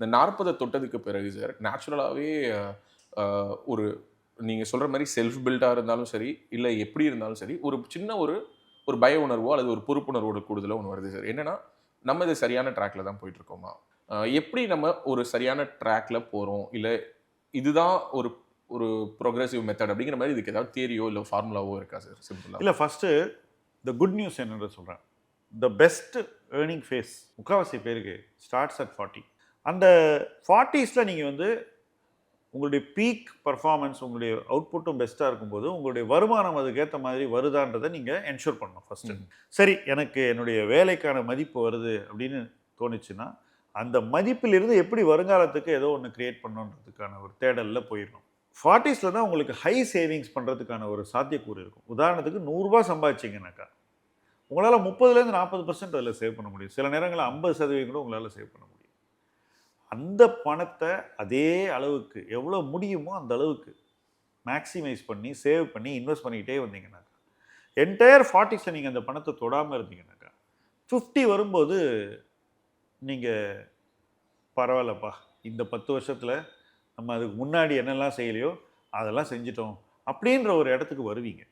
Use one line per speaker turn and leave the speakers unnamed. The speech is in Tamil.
இந்த நாற்பதை தொட்டதுக்கு பிறகு சார் நேச்சுரலாகவே ஒரு நீங்கள் சொல்கிற மாதிரி செல்ஃப் பில்டாக இருந்தாலும் சரி இல்லை எப்படி இருந்தாலும் சரி ஒரு சின்ன ஒரு ஒரு பய உணர்வோ அல்லது ஒரு பொறுப்புணர்வோட கூடுதலோ ஒன்று வருது சார். என்னென்னா நம்ம இது சரியான ட்ராக்ல தான் போயிட்டுருக்கோமா எப்படி நம்ம ஒரு சரியான ட்ராக்ல போகிறோம் இல்லை இதுதான் ஒரு ஒரு ப்ரோக்ரஸிவ் மெத்தட் அப்படிங்கிற மாதிரி இதுக்கு ஏதாவது தியரியோ இல்லை ஃபார்முலாவோ இருக்கா சார்? சிம்பிளாக
இல்லை ஃபஸ்ட்டு த குட் நியூஸ் என்னென்று சொல்கிறேன் த பெஸ்ட் ஏர்னிங் ஃபேஸ் முக்கால்வாசி பேருக்கு ஸ்டார்ட்ஸ் அட் ஃபார்ட்டி அந்த ஃபார்ட்டிஸில் நீங்கள் வந்து உங்களுடைய பீக் பர்ஃபார்மன்ஸ் உங்களுடைய அவுட்புட்டும் பெஸ்ட்டாக இருக்கும்போது உங்களுடைய வருமானம் அதுக்கேற்ற மாதிரி வருதான்றதை நீங்கள் என்ஷூர் பண்ணணும் ஃபஸ்ட்டு. சரி எனக்கு என்னுடைய வேலைக்கான மதிப்பு வருது அப்படின்னு தோணுச்சுன்னா அந்த மதிப்பிலிருந்து எப்படி வருங்காலத்துக்கு ஏதோ ஒன்று கிரியேட் பண்ணணுன்றதுக்கான ஒரு தேடலில் போயிடணும். ஃபார்ட்டிஸில் தான் உங்களுக்கு ஹை சேவிங்ஸ் பண்ணுறதுக்கான ஒரு சாத்தியக்கூறு இருக்கும். உதாரணத்துக்கு நூறுரூவா சம்பாதிச்சிங்கனாக்கா உங்களால் முப்பதுலேருந்து நாற்பது பர்சன்ட் அதில் சேவ் பண்ண முடியும். சில நேரங்களில் ஐம்பது சதவீதம் கூட உங்களால் சேவ் பண்ண முடியும். அந்த பணத்தை அதே அளவுக்கு எவ்வளோ முடியுமோ அந்த அளவுக்கு மேக்ஸிமைஸ் பண்ணி சேவ் பண்ணி இன்வெஸ்ட் பண்ணிக்கிட்டே வந்தீங்கன்னாக்கா என்டையர் ஃபார்ட்டிஸில் நீங்கள் அந்த பணத்தை தொடாமல் இருந்தீங்கன்னாக்கா ஃபிஃப்டி வரும்போது நீங்கள் பரவாயில்லப்பா இந்த பத்து வருஷத்தில் நம்ம அதுக்கு முன்னாடி என்னெல்லாம் செய்யலையோ அதெல்லாம் செஞ்சிட்டோம் அப்படின்ற ஒரு இடத்துக்கு வருவீங்க.